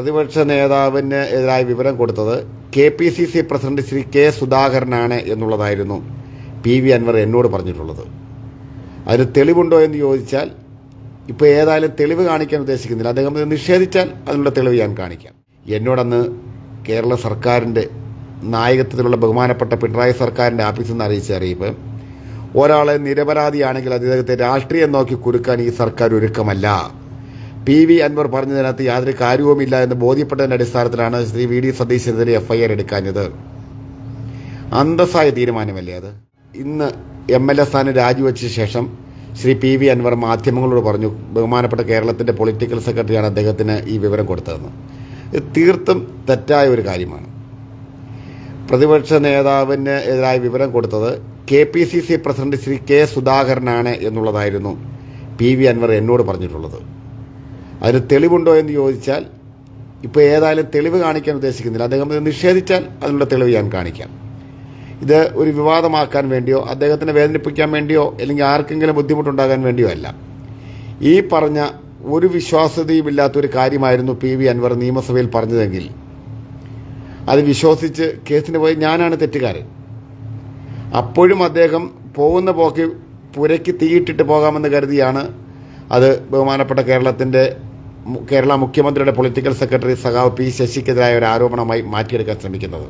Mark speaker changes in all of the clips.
Speaker 1: പ്രതിപക്ഷ നേതാവിന് എതിരായി വിവരം കൊടുത്തത് K P C C president Shri K സുധാകരനാണ് എന്നുള്ളതായിരുന്നു പി വി അൻവർ എന്നോട് പറഞ്ഞിട്ടുള്ളത്. അതിന് തെളിവുണ്ടോ എന്ന് ചോദിച്ചാൽ ഇപ്പോൾ ഏതായാലും തെളിവ് കാണിക്കാൻ ഉദ്ദേശിക്കുന്നില്ല. അദ്ദേഹം നിഷേധിച്ചാൽ അതിനുള്ള തെളിവ് ഞാൻ കാണിക്കാം. എന്നോടന്ന് കേരള സർക്കാരിന്റെ നായകത്വത്തിലുള്ള ബഹുമാനപ്പെട്ട പിണറായി സർക്കാരിന്റെ ഓഫീസിൽ നിന്ന് അറിയിച്ച അറിയിപ്പ് ഒരാളെ നിരപരാധിയാണെങ്കിൽ അദ്ദേഹത്തെ രാഷ്ട്രീയം നോക്കി കുരുക്കാൻ ഈ സർക്കാർ ഒരുക്കമല്ല. പി വി അൻവർ പറഞ്ഞതിനകത്ത് യാതൊരു കാര്യവുമില്ല എന്ന് ബോധ്യപ്പെട്ടതിന്റെ അടിസ്ഥാനത്തിലാണ് ശ്രീ വി ഡി സതീശനെതിരെ എഫ്ഐആർ എടുക്കാഞ്ഞത്. അന്തസ്സായ തീരുമാനമല്ലേ അത്? ഇന്ന് എം എൽ എ സ്ഥാനം രാജിവെച്ച ശേഷം ശ്രീ പി വി അൻവർ മാധ്യമങ്ങളോട് പറഞ്ഞു ബഹുമാനപ്പെട്ട കേരളത്തിന്റെ പൊളിറ്റിക്കൽ സെക്രട്ടറിയാണ് അദ്ദേഹത്തിന് ഈ വിവരം കൊടുത്തതെന്ന്. ഇത് തീർത്തും തെറ്റായ ഒരു കാര്യമാണ്. പ്രതിപക്ഷ നേതാവിന് എതിരായി വിവരം കൊടുത്തത് K P C C president Shri K സുധാകരനാണ് എന്നുള്ളതായിരുന്നു പി വി അൻവർ എന്നോട് പറഞ്ഞിട്ടുള്ളത്. അതിന് തെളിവുണ്ടോ എന്ന് ചോദിച്ചാൽ ഇപ്പോൾ ഏതായാലും തെളിവ് കാണിക്കാൻ ഉദ്ദേശിക്കുന്നില്ല. അദ്ദേഹം ഇത് നിഷേധിച്ചാൽ അതിനുള്ള തെളിവ് ഞാൻ കാണിക്കാം. ഇത് ഒരു വിവാദമാക്കാൻ വേണ്ടിയോ അദ്ദേഹത്തിനെ വേദനിപ്പിക്കാൻ വേണ്ടിയോ അല്ലെങ്കിൽ ആർക്കെങ്കിലും ബുദ്ധിമുട്ടുണ്ടാകാൻ വേണ്ടിയോ അല്ല. ഈ പറഞ്ഞ ഒരു വിശ്വാസ്യതയുമില്ലാത്തൊരു കാര്യമായിരുന്നു പി വി അൻവർ നിയമസഭയിൽ പറഞ്ഞതെങ്കിൽ അത് വിശ്വസിച്ച് കേസിന് പോയി ഞാനാണ് തെറ്റുകാരൻ. അപ്പോഴും അദ്ദേഹം പോകുന്ന പോക്കി പുരയ്ക്ക് തീയിട്ടിട്ട് പോകാമെന്ന് കരുതിയാണ് അത് ബഹുമാനപ്പെട്ട കേരളത്തിന്റെ കേരള മുഖ്യമന്ത്രിയുടെ പൊളിറ്റിക്കൽ സെക്രട്ടറി സഖാവ് പി ശശിക്കെതിരായ ഒരു ആരോപണമായി മാറ്റിയെടുക്കാൻ ശ്രമിക്കുന്നത്.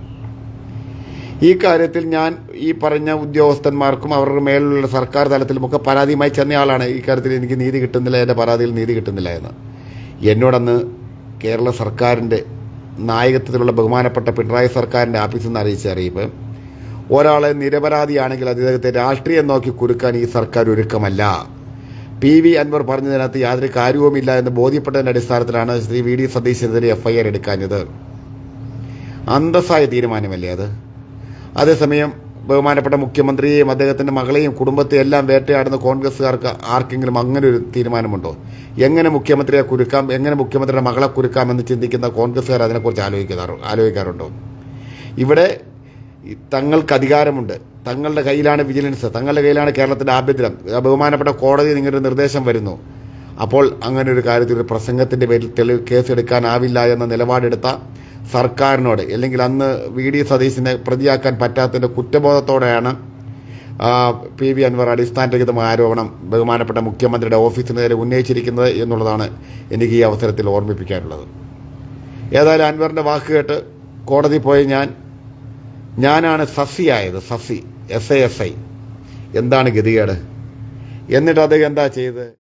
Speaker 1: ഈ കാര്യത്തിൽ ഞാൻ ഈ പറഞ്ഞ ഉദ്യോഗസ്ഥന്മാർക്കും അവരുടെ മേലുള്ള സർക്കാർ തലത്തിലുമൊക്കെ പരാതിയുമായി ചെന്നയാളാണ്. ഈ കാര്യത്തിൽ എനിക്ക് നീതി കിട്ടുന്നില്ല എന്റെ പരാതിയിൽ നീതി കിട്ടുന്നില്ല എന്ന്. എന്നോടന്ന് കേരള സർക്കാരിന്റെ നായകത്വത്തിലുള്ള ബഹുമാനപ്പെട്ട പിണറായി സർക്കാരിന്റെ ആഫീസിൽ നിന്ന് അറിയിച്ച അറിയിപ്പ് ഒരാളെ നിരപരാധിയാണെങ്കിൽ അദ്ദേഹത്തെ രാഷ്ട്രീയം നോക്കി കുരുക്കാൻ ഈ സർക്കാർ ഒരുക്കമല്ല. പി വി അൻവർ പറഞ്ഞതിനകത്ത് യാതൊരു കാര്യവുമില്ല എന്ന് ബോധ്യപ്പെട്ടതിന്റെ അടിസ്ഥാനത്തിലാണ് ശ്രീ വി ഡി സതീശനെതിരെ എഫ്ഐആർ എടുക്കാഞ്ഞത്. അന്തസ്സായ തീരുമാനമല്ലേ അത്? അതേസമയം ബഹുമാനപ്പെട്ട മുഖ്യമന്ത്രിയെയും അദ്ദേഹത്തിന്റെ മകളെയും കുടുംബത്തെയും എല്ലാം വേട്ടയാടുന്ന കോൺഗ്രസ്സുകാർക്ക് ആർക്കെങ്കിലും അങ്ങനെ ഒരു തീരുമാനമുണ്ടോ? എങ്ങനെ മുഖ്യമന്ത്രിയെ കുരുക്കാം? എങ്ങനെ മുഖ്യമന്ത്രിയുടെ മകളെ കുരുക്കാം എന്ന് ചിന്തിക്കുന്ന കോൺഗ്രസ്സുകാർ അതിനെക്കുറിച്ച് ആലോചിക്കാറു ആലോചിക്കാറുണ്ടോ? ഇവിടെ തങ്ങൾക്ക് അധികാരമുണ്ട്. തങ്ങളുടെ കയ്യിലാണ് വിജിലൻസ് തങ്ങളുടെ കയ്യിലാണ് കേരളത്തിന്റെ ആഭ്യന്തരം. ബഹുമാനപ്പെട്ട കോടതി നിങ്ങളുടെ നിർദ്ദേശം വരുന്നു. അപ്പോൾ അങ്ങനെ ഒരു കാര്യത്തിൽ ഒരു പ്രസംഗത്തിന്റെ പേരിൽ തെളിവ് കേസെടുക്കാനാവില്ല എന്ന നിലപാടെടുത്ത സർക്കാരിനോട് അല്ലെങ്കിൽ അന്ന് വി ഡി സതീശിനെ പ്രതിയാക്കാൻ പറ്റാത്തതിന്റെ കുറ്റബോധത്തോടെയാണ് പി വി അൻവർ അടിസ്ഥാനരഹിതമായ ആരോപണം ബഹുമാനപ്പെട്ട മുഖ്യമന്ത്രിയുടെ ഓഫീസിന് നേരെ ഉന്നയിച്ചിരിക്കുന്നത് എന്നുള്ളതാണ് എനിക്ക് ഈ അവസരത്തിൽ ഓർമ്മിപ്പിക്കാനുള്ളത്. ഏതായാലും അൻവറിന്റെ വാക്ക് കേട്ട് കോടതി പോയി ഞാൻ ഞാനാണ് സസിയായത് സസി. എസ് എ ഐ എന്താണ് ഗതികേട്? എന്നിട്ട് അദ്ദേഹം എന്താ ചെയ്തത്?